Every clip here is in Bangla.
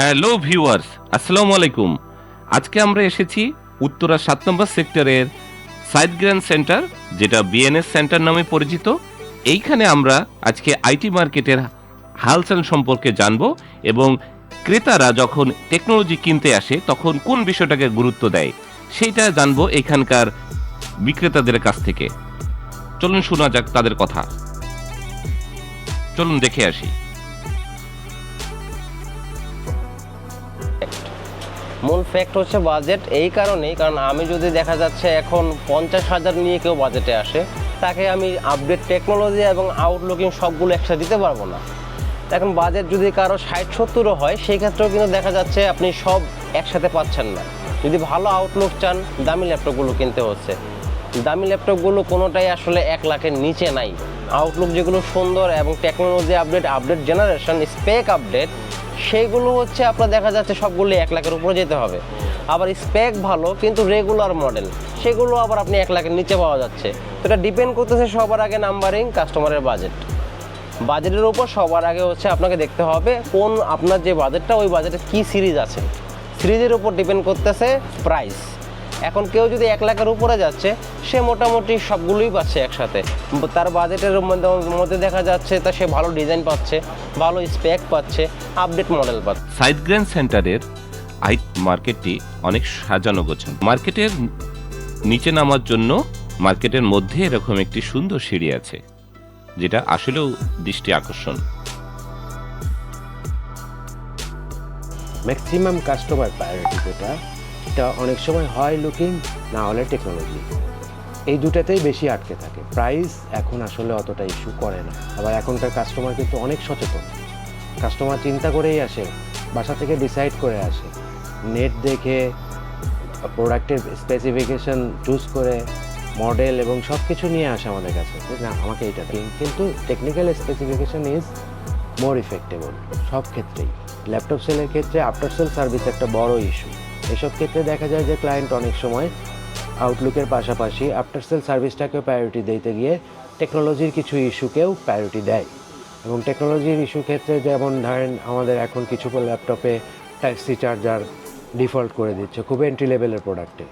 হ্যালো ভিউয়ার্স, আসসালামু আলাইকুম। আজকে আমরা এসেছি উত্তরা সাত নম্বর সেক্টরের সাইড গ্র্যান্ড সেন্টার, যেটা বিএনএস সেন্টার নামে পরিচিত। এইখানে আমরা আজকে আইটি মার্কেটের হালচাল সম্পর্কে জানব এবং ক্রেতারা যখন টেকনোলজি কিনতে আসে, তখন কোন বিষয়টাকে গুরুত্ব দেয়, সেইটা জানব এখানকার বিক্রেতাদের কাছ থেকে। চলুন শোনা যাক তাদের কথা। চলুন দেখে আসি। মূল ফ্যাক্ট হচ্ছে বাজেট এই কারণেই, কারণ আমি যদি দেখা যাচ্ছে এখন পঞ্চাশ হাজার নিয়ে কেউ বাজেটে আসে, তাকে আমি আপডেট টেকনোলজি এবং আউটলুকিং সবগুলো একসাথে দিতে পারব না। এখন বাজেট যদি কারও ষাট সত্তরও হয়, সেই ক্ষেত্রেও কিন্তু দেখা যাচ্ছে আপনি সব একসাথে পাচ্ছেন না। যদি ভালো আউটলুক চান, দামি ল্যাপটপগুলো কিনতে হচ্ছে। দামি ল্যাপটপগুলো কোনোটাই আসলে এক লাখের নিচে নাই। আউটলুক যেগুলো সুন্দর এবং technology update update generation spec update সেইগুলো হচ্ছে আপনার দেখা যাচ্ছে সবগুলো এক লাখের উপরে যেতে হবে। আবার স্পেক ভালো, কিন্তু রেগুলার মডেল সেগুলো আবার আপনি এক লাখের নিচে পাওয়া যাচ্ছে। তো এটা ডিপেন্ড করতেছে সবার আগে নাম্বারিং কাস্টমারের বাজেট বাজেটের উপর সবার আগে হচ্ছে আপনাকে দেখতে হবে কোন আপনার যে বাজেটটা ওই বাজেটে কি সিরিজ আছে। সিরিজের উপর ডিপেন্ড করতেছে প্রাইস এখন কেউ যদি এক লাখের উপরে যাচ্ছে সে মোটামুটি সবগুলোই পাচ্ছে একসাথে। তার বাজেটের মধ্যে মধ্যে দেখা যাচ্ছে তা সে ভালো ডিজাইন পাচ্ছে ভালো স্পেক পাচ্ছে আপডেট মডেল পাচ্ছে। সাইড গ্র্যান্ড সেন্টারের আই মার্কেটটি অনেক সাজানো গোছানো। মার্কেটের নিচে নামার জন্য মার্কেটের মধ্যে এরকম একটি সুন্দর সিঁড়ি আছে যেটা আসলেও দৃষ্টি আকর্ষণ। ম্যাক্সিমাম কাস্টমার প্রায়োরিটি যেটা এটা অনেক সময় হয় লুকিং না হলে টেকনোলজি এই দুটাতেই বেশি আটকে থাকে। প্রাইস এখন আসলে অতটা ইস্যু করে না। আবার এখনকার কাস্টমার কিন্তু অনেক সচেতন। কাস্টমার চিন্তা করেই আসে, বাসা থেকে ডিসাইড করে আসে। নেট দেখে প্রোডাক্টের স্পেসিফিকেশন চুজ করে মডেল এবং সব কিছু নিয়ে আসে আমাদের কাছে। না, আমাকে এটা কিন্তু technical specification is more affectable সব ক্ষেত্রেই। ল্যাপটপ সেলের ক্ষেত্রে আফটার সেল সার্ভিস একটা বড় ইস্যু এসব ক্ষেত্রে দেখা যায় যে ক্লায়েন্ট অনেক সময় আউটলুকের পাশাপাশি আফটার সেল সার্ভিসটাকেও প্রায়োরিটি দিতে গিয়ে টেকনোলজির কিছু ইস্যুকেও প্রায়োরিটি দেয়। এবং টেকনোলজির ইস্যু ক্ষেত্রে যেমন ধরেন আমাদের এখন কিছু ল্যাপটপে টাইপ সি চার্জার ডিফল্ট করে দিচ্ছে, খুব এন্ট্রি লেভেলের প্রোডাক্টে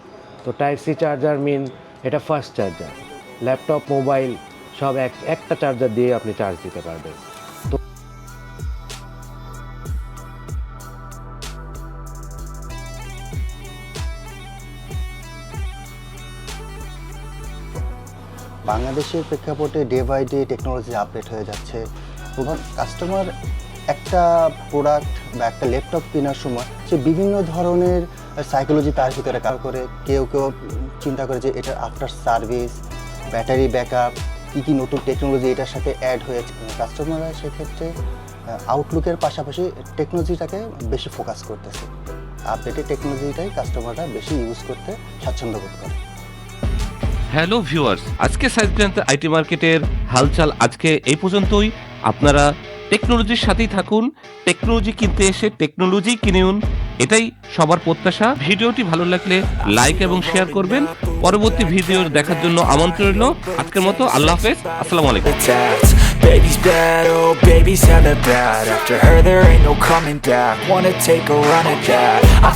তো টাইপ সি চার্জার মিন এটা ফার্স্ট চার্জার ল্যাপটপ মোবাইল সব এক একটা চার্জার দিয়ে আপনি চার্জ দিতে পারবেন। বাংলাদেশের প্রেক্ষাপটে day by day technology update হয়ে যাচ্ছে এবং কাস্টমার একটা প্রোডাক্ট বা একটা ল্যাপটপ কেনার সময় সে বিভিন্ন ধরনের সাইকোলজি তার ভিতরে কাজ করে। কেউ কেউ চিন্তা করে যে এটা আফটার সার্ভিস ব্যাটারি ব্যাকআপ কী কী নতুন টেকনোলজি এটার সাথে অ্যাড হয়েছে কাস্টমাররা সেক্ষেত্রে আউটলুকের পাশাপাশি টেকনোলজিটাকে বেশি ফোকাস করতেছে। আপডেটেড টেকনোলজিটাই কাস্টমাররা বেশি ইউজ করতে স্বাচ্ছন্দ্য বোধ করে। হ্যালো ভিউয়ার্স আজকে সাইড গ্র্যান্ড আইটি মার্কেটের হালচাল আজকে এই পর্যন্তই। আপনারা টেকনোলজির সাথেই থাকুন টেকনোলজি কিনতে এসে টেকনোলজি কিনুন এটাই সবার প্রত্যাশা। ভিডিওটি ভালো লাগলে লাইক এবং শেয়ার করবেন। পরবর্তী ভিডিও দেখার জন্য আমন্ত্রণ রইল। আজকের মতো আল্লাহ হাফেজ আসসালামু আলাইকুম। Baby's bad, oh baby's hella bad. After her there ain't no coming back. Wanna take a run at that. I